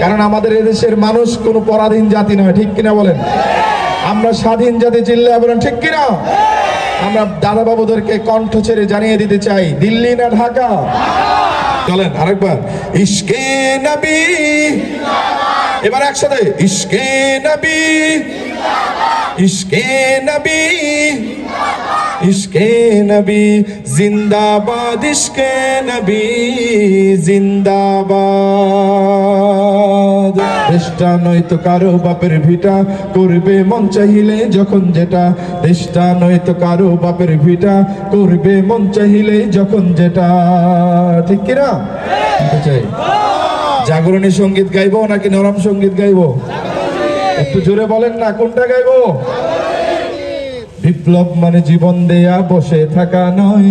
কারণ আমাদের এদেশের মানুষ কোনো পরাধীন জাতি নয়, ঠিক কিনা বলেন? আমরা স্বাধীন জাতি চিল্লা বলেন, ঠিক কিনা? আমরা দাদা বাবুদেরকে কণ্ঠ ছেড়ে জানিয়ে দিতে চাই, দিল্লি না ঢাকা? চলেন, আরেকবার। ইস্কে নবী, এবার একসাথে ইস্কে নবী। ইশকে নবী ইশকে নবী, জিন্দাবাদ, ইশকে নবী, জিন্দাবাদ। দেশটা নয়তো কারও বাপের ভিটা, করবে মন চাহিলে যখন যেটা। দেশটা নয়তো কারও বাপের ভিটা, করবে মন চাহিলে যখন যেটা। ঠিক কিনা? জাগরণী সংগীত গাইবো নাকি নরম সংগীত গাইবো? একটু জোরে বলেন না কোনটা গাইবো? বিপ্লব মানে জীবন দেয়া বসে থাকা নয়।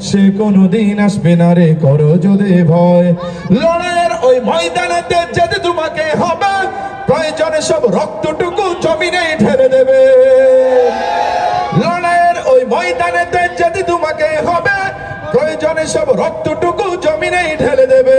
সে কোনো দিন আসবে না রে, করো যদি ভয়। লড়াইয়ের ওই ময়দানেতে যেতে তোমাকে হবে। প্রয়োজনে সব রক্তটুকু জমিনে ঢেলে দেবে। লড়াইয়ের ওই ময়দানেতে যেতে তোমাকে হবে। প্রয়োজনে সব রক্তটুকু জমিনেই ঢেলে দেবে।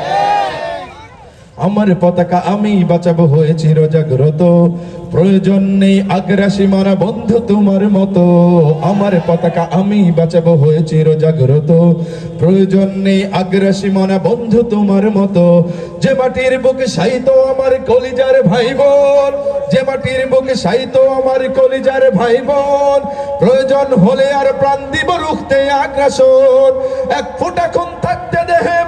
আমার পতাকা আমি বাঁচাবো হয়ে চিরজাগ্রত। প্রয়োজন নেই আগ্রাসী মারা বন্ধু তোমার মতো। আমার পতাকা আমি বাঁচাবো হয়ে চিরজাগ্রত। প্রয়োজন নেই আগ্রাসী মারা বন্ধু তোমার মতো। যে মাটির বুকে সাইত আমার কলিজার ভাই বোন যে মাটির বুকে সাইত আমার কলিজার ভাই বোন প্রয়োজন হলে আর প্রাণ দিব রুখতে আগ্রাসন। এক ফোঁটা খুন থাকতে দেহে